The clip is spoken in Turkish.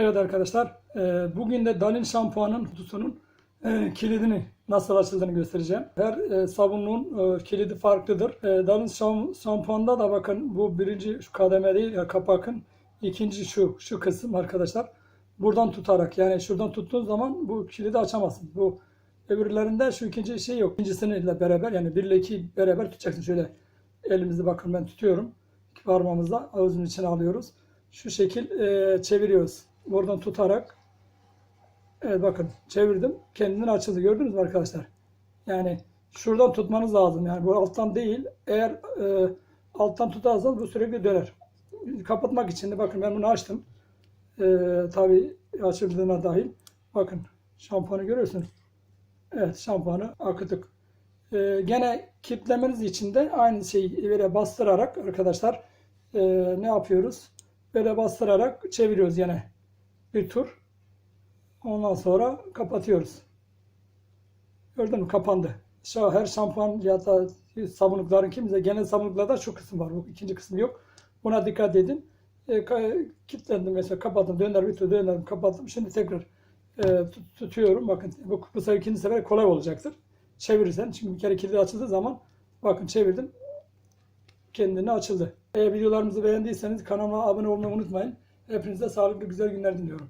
Evet arkadaşlar, e, bugün de Dalin şampuanın kutusunun e, kilidini nasıl açıldığını göstereceğim. Her e, sabunun e, kilidi farklıdır. Dalin şam, şampuanda da bakın bu birinci şu kademe değil kapakın ikinci şu şu kısım arkadaşlar. Buradan tutarak yani şuradan tuttuğun zaman bu kilidi açamazsın. Bu öbürlerinde şu ikinci şey yok. İkincisiyle beraber yani bir ile iki beraber tutacaksın. Şöyle elimizde bakın ben tutuyorum. İki parmağımızla ağzının içine alıyoruz. Şu şekil e, çeviriyoruz. Buradan tutarak evet bakın çevirdim. Kendinden açıldı. Gördünüz mü arkadaşlar? Yani şuradan tutmanız lazım. Yani bu alttan değil. Eğer e, alttan tutarsanız bu sürekli döner. Kapatmak için de bakın ben bunu açtım. E, tabii açıldığına dahil. Bakın şampuanı görüyorsunuz. Evet şampuanı akıtık. E, gene kilitlemeniz için de aynı şeyi böyle bastırarak arkadaşlar e, ne yapıyoruz? Böyle bastırarak çeviriyoruz yine bir tur. Ondan sonra kapatıyoruz. Gördün mü? Kapandı. Şu her şampuan ya da sabunlukların kimse genel sabunluklarda şu kısım var. Bu ikinci kısım yok. Buna dikkat edin. E, kilitlendim mesela kapattım. Döner bir tur dönerim kapattım. Şimdi tekrar e, tut- tutuyorum. Bakın bu, bu sefer ikinci sefer kolay olacaktır. Çevirirsen. Şimdi bir kere kilidi açıldığı zaman bakın çevirdim. Kendine açıldı. Eğer videolarımızı beğendiyseniz kanalıma abone olmayı unutmayın. Hepinize sağlıklı güzel günler diliyorum.